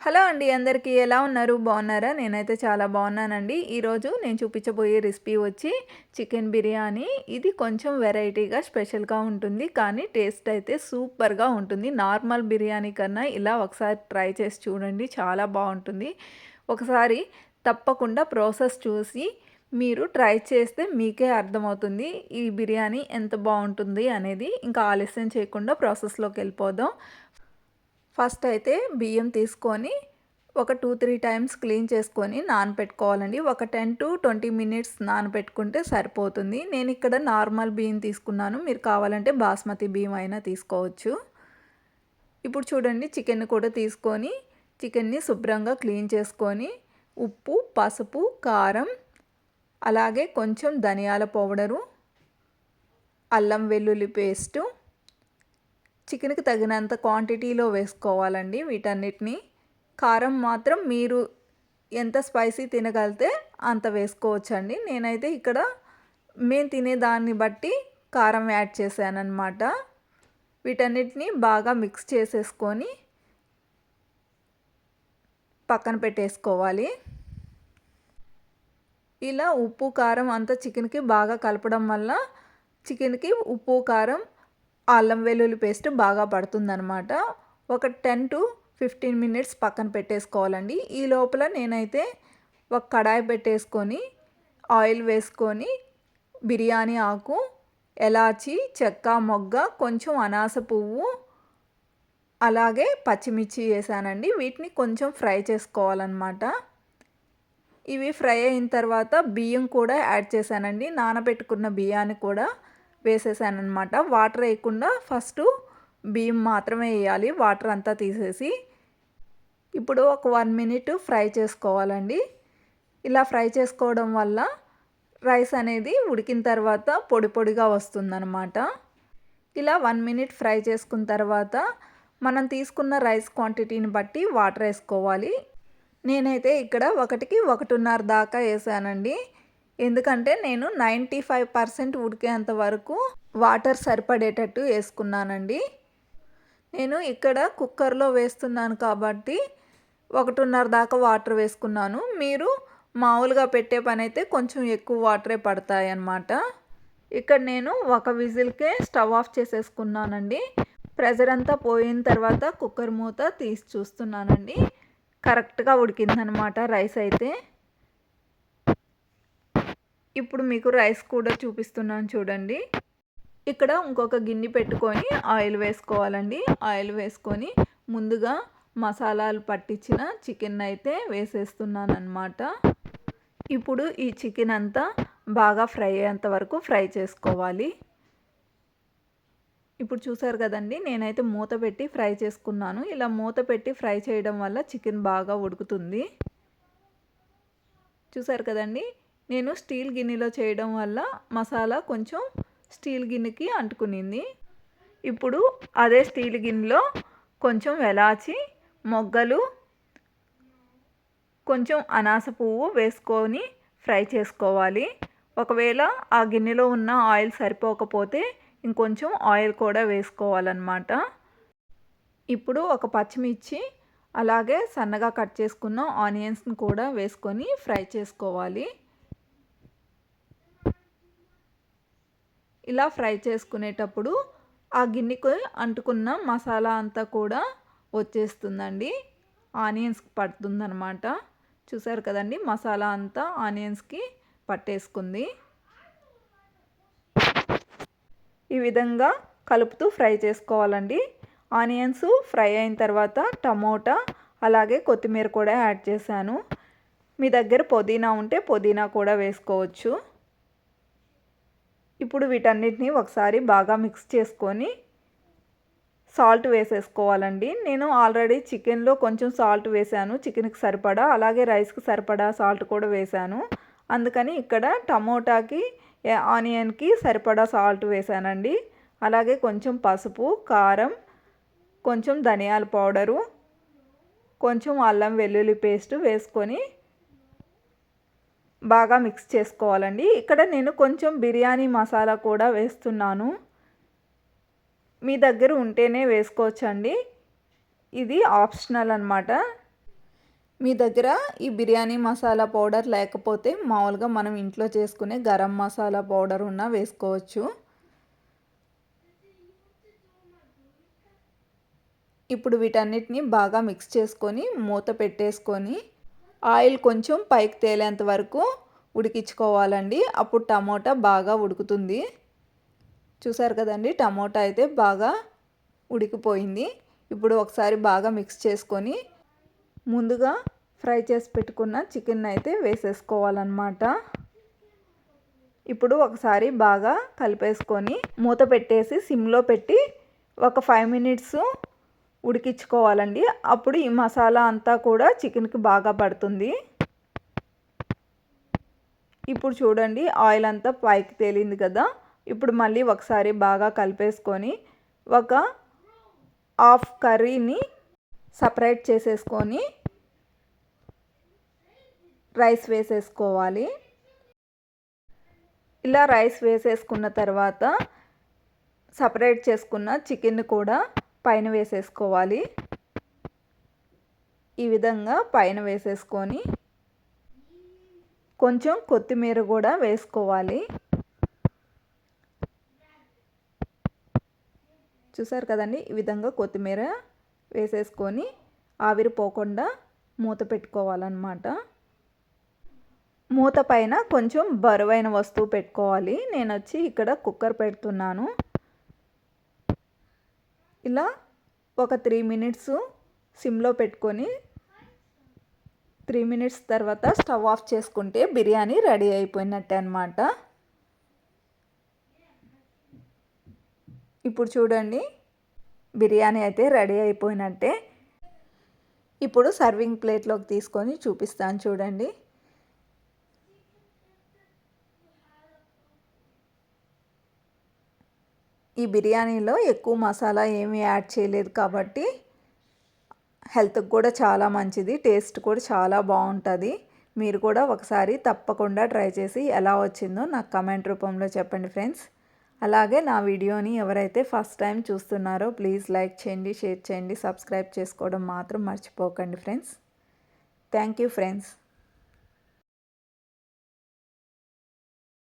Hello అండి అందరికీ ఎలా ఉన్నారు? బాగున్నారా? నేనైతే చాలా బాగున్నానండి. ఈరోజు నేను చూపించబోయే రెసిపీ వచ్చి చికెన్ బిర్యానీ. ఇది కొంచెం వెరైటీగా స్పెషల్గా ఉంటుంది కానీ టేస్ట్ అయితే సూపర్గా ఉంటుంది. నార్మల్ బిర్యానీ కన్నా ఇలా ఒకసారి ట్రై చేసి చూడండి చాలా బాగుంటుంది. ఒకసారి తప్పకుండా ప్రాసెస్ చూసి మీరు ట్రై చేస్తే మీకే అర్థమవుతుంది ఈ బిర్యానీ ఎంత బాగుంటుంది అనేది. ఇంకా ఆలస్యం చేయకుండా ప్రాసెస్లోకి వెళ్ళిపోదాం. ఫస్ట్ అయితే బియ్యం తీసుకొని ఒక టూ త్రీ టైమ్స్ క్లీన్ చేసుకొని నానపెట్టుకోవాలండి. ఒక టెన్ టు ట్వంటీ మినిట్స్ నానపెట్టుకుంటే సరిపోతుంది. నేను ఇక్కడ నార్మల్ బియ్యం తీసుకున్నాను. మీరు కావాలంటే బాస్మతి బియ్యం అయినా తీసుకోవచ్చు. ఇప్పుడు చూడండి చికెన్ కూడా తీసుకొని చికెన్ని శుభ్రంగా క్లీన్ చేసుకొని ఉప్పు పసుపు కారం అలాగే కొంచెం ధనియాల పౌడరు అల్లం వెల్లుల్లి పేస్టు చికెన్కి తగినంత క్వాంటిటీలో వేసుకోవాలండి వీటన్నిటిని. కారం మాత్రం మీరు ఎంత స్పైసీ తినగలితే అంత వేసుకోవచ్చండి. నేనైతే ఇక్కడ మేము తినే దాన్ని బట్టి కారం యాడ్ చేశానన్నమాట. వీటన్నిటిని బాగా మిక్స్ చేసేసుకొని పక్కన పెట్టేసుకోవాలి. ఇలా ఉప్పు కారం అంతా చికెన్కి బాగా కలపడం వల్ల చికెన్కి ఉప్పు కారం అల్లం వెల్లుల్లి పేస్ట్ బాగా పడుతుందనమాట ఒక టెన్ టు ఫిఫ్టీన్ మినిట్స్ పక్కన పెట్టేసుకోవాలండి. ఈ లోపల నేనైతే ఒక కడాయి పెట్టేసుకొని ఆయిల్ వేసుకొని బిర్యానీ ఆకు ఎలాచి చెక్క మొగ్గ కొంచెం అనాస పువ్వు అలాగే పచ్చిమిర్చి వేసానండి. వీటిని కొంచెం ఫ్రై చేసుకోవాలన్నమాట. ఇవి ఫ్రై అయిన తర్వాత బియ్యం కూడా యాడ్ చేశానండి. నానబెట్టుకున్న బియ్యాన్ని కూడా వేసేసానమాట వాటర్ వేయకుండా ఫస్ట్ బియ్యం మాత్రమే వేయాలి. వాటర్ అంతా తీసేసి ఇప్పుడు ఒక వన్ మినిట్ ఫ్రై చేసుకోవాలండి. ఇలా ఫ్రై చేసుకోవడం వల్ల రైస్ అనేది ఉడికిన తర్వాత పొడి పొడిగా వస్తుందన్నమాట. ఇలా వన్ మినిట్ ఫ్రై చేసుకున్న తర్వాత మనం తీసుకున్న రైస్ క్వాంటిటీని బట్టి వాటర్ వేసుకోవాలి. నేనైతే ఇక్కడ ఒకటికి ఒకటిన్నర దాకా వేసానండి. ఎందుకంటే నేను నైంటీ ఫైవ్ పర్సెంట్ ఉడికేంత వరకు వాటర్ సరిపడేటట్టు వేసుకున్నానండి. నేను ఇక్కడ కుక్కర్లో వేస్తున్నాను కాబట్టి ఒకటిన్నర దాకా వాటర్ వేసుకున్నాను. మీరు మామూలుగా పెట్టే పని అయితే కొంచెం ఎక్కువ వాటరే పడతాయి అన్నమాట ఇక్కడ నేను ఒక విజిల్కే స్టవ్ ఆఫ్ చేసేసుకున్నానండి. ప్రెజర్ అంతా పోయిన తర్వాత కుక్కర్ మూత తీసి చూస్తున్నానండి. కరెక్ట్గా ఉడికిందనమాట రైస్ అయితే. ఇప్పుడు మీకు రైస్ కూడా చూపిస్తున్నాను చూడండి. ఇక్కడ ఇంకొక గిన్నె పెట్టుకొని ఆయిల్ వేసుకోవాలండి. ఆయిల్ వేసుకొని ముందుగా మసాలాలు పట్టించిన చికెన్ అయితే వేసేస్తున్నాను అనమాట ఇప్పుడు ఈ చికెన్ అంతా బాగా ఫ్రై అయ్యేంత వరకు ఫ్రై చేసుకోవాలి. ఇప్పుడు చూసారు కదండి నేనైతే మూత పెట్టి ఫ్రై చేసుకున్నాను. ఇలా మూత పెట్టి ఫ్రై చేయడం వల్ల చికెన్ బాగా ఉడుకుతుంది. చూసారు కదండి నేను స్టీల్ గిన్నెలో చేయడం వల్ల మసాలా కొంచెం స్టీల్ గిన్నెకి అంటుకునింది. ఇప్పుడు అదే స్టీల్ గిన్నెలో కొంచెం వెలాచి మొగ్గలు కొంచెం అనాస పువ్వు వేసుకొని ఫ్రై చేసుకోవాలి. ఒకవేళ ఆ గిన్నెలో ఉన్న ఆయిల్ సరిపోకపోతే ఇంకొంచెం ఆయిల్ కూడా వేసుకోవాలన్నమాట. ఇప్పుడు ఒక పచ్చిమిర్చి అలాగే సన్నగా కట్ చేసుకున్న ఆనియన్స్ని కూడా వేసుకొని ఫ్రై చేసుకోవాలి. ఇలా ఫ్రై చేసుకునేటప్పుడు ఆ గిన్నెకు అంటుకున్న మసాలా అంతా కూడా వచ్చేస్తుందండి. ఆనియన్స్కి పడుతుందనమాట చూసారు కదండి? మసాలా అంతా ఆనియన్స్కి పట్టేసుకుంది. ఈ విధంగా కలుపుతూ ఫ్రై చేసుకోవాలండి. ఆనియన్స్ ఫ్రై అయిన తర్వాత టమోటా అలాగే కొత్తిమీర కూడా యాడ్ చేశాను. మీ దగ్గర పుదీనా ఉంటే పుదీనా కూడా వేసుకోవచ్చు. ఇప్పుడు వీటన్నిటిని ఒకసారి బాగా మిక్స్ చేసుకొని సాల్ట్ వేసేసుకోవాలండి. నేను ఆల్రెడీ చికెన్లో కొంచెం సాల్ట్ వేసాను. చికెన్కి సరిపడా అలాగే రైస్కి సరిపడా సాల్ట్ కూడా వేసాను. అందుకని ఇక్కడ టమోటాకి ఆనియన్కి సరిపడా సాల్ట్ వేసానండి. అలాగే కొంచెం పసుపు కారం కొంచెం ధనియాల పౌడరు కొంచెం అల్లం వెల్లుల్లి పేస్ట్ వేసుకొని బాగా మిక్స్ చేసుకోవాలండి. ఇక్కడ నేను కొంచెం బిర్యానీ మసాలా కూడా వేస్తున్నాను. మీ దగ్గర ఉంటేనే వేసుకోవచ్చండి. ఇది ఆప్షనల్ అనమాట మీ దగ్గర ఈ బిర్యానీ మసాలా పౌడర్ లేకపోతే మామూలుగా మనం ఇంట్లో చేసుకునే గరం మసాలా పౌడర్ ఉన్నా వేసుకోవచ్చు. ఇప్పుడు వీటన్నిటిని బాగా మిక్స్ చేసుకొని మూత పెట్టేసుకొని ఆయిల్ కొంచెం పైకి తేలేంత వరకు ఉడికించుకోవాలండి. అప్పుడు టమోటా బాగా ఉడుకుతుంది. చూసారు కదండి టమోటా అయితే బాగా ఉడికిపోయింది. ఇప్పుడు ఒకసారి బాగా మిక్స్ చేసుకొని ముందుగా ఫ్రై చేసి పెట్టుకున్న చికెన్ అయితే వేసేసుకోవాలన్నమాట. ఇప్పుడు ఒకసారి బాగా కలిపేసుకొని మూత పెట్టేసి సిమ్లో పెట్టి ఒక ఫైవ్ మినిట్స్ ఉడికించుకోవాలండి. అప్పుడు ఈ మసాలా అంతా కూడా చికెన్కి బాగా పడుతుంది. ఇప్పుడు చూడండి ఆయిల్ అంతా పైకి తేలింది కదా. ఇప్పుడు మళ్ళీ ఒకసారి బాగా కలిపేసుకొని ఒక హాఫ్ కర్రీని సపరేట్ చేసేసుకొని రైస్ వేసేసుకోవాలి. ఇలా రైస్ వేసేసుకున్న తర్వాత సపరేట్ చేసుకున్న చికెన్ కూడా పైన వేసేసుకోవాలి. ఈ విధంగా పైన వేసేసుకొని కొంచెం కొత్తిమీర కూడా వేసుకోవాలి. చూసారు కదండి? ఈ విధంగా కొత్తిమీర వేసేసుకొని ఆవిరిపోకుండా మూత పెట్టుకోవాలన్నమాట. మూత పైన కొంచెం బరువైన వస్తువు పెట్టుకోవాలి. నేను వచ్చి ఇక్కడ కుక్కర్ పెడుతున్నాను. ఇలా ఒక త్రీ మినిట్స్ సిమ్లో పెట్టుకొని త్రీ మినిట్స్ తర్వాత స్టవ్ ఆఫ్ చేసుకుంటే బిర్యానీ రెడీ అయిపోయినట్టే అనమాట ఇప్పుడు చూడండి బిర్యానీ అయితే రెడీ అయిపోయినట్టే. ఇప్పుడు సర్వింగ్ ప్లేట్లోకి తీసుకొని చూపిస్తాను చూడండి. ఈ బిర్యానీలో ఎక్కువ మసాలా ఏమీ యాడ్ చేయలేదు కాబట్టి హెల్త్కి కూడా చాలా మంచిది టేస్ట్ కూడా చాలా బాగుంటుంది. మీరు కూడా ఒకసారి తప్పకుండా ట్రై చేసి ఎలా వచ్చిందో నాకు కమెంట్ రూపంలో చెప్పండి ఫ్రెండ్స్. అలాగే నా వీడియోని ఎవరైతే ఫస్ట్ టైం చూస్తున్నారో ప్లీజ్ లైక్ చేయండి షేర్ చేయండి సబ్స్క్రైబ్ చేసుకోవడం మాత్రం మర్చిపోకండి ఫ్రెండ్స్. Thank you friends.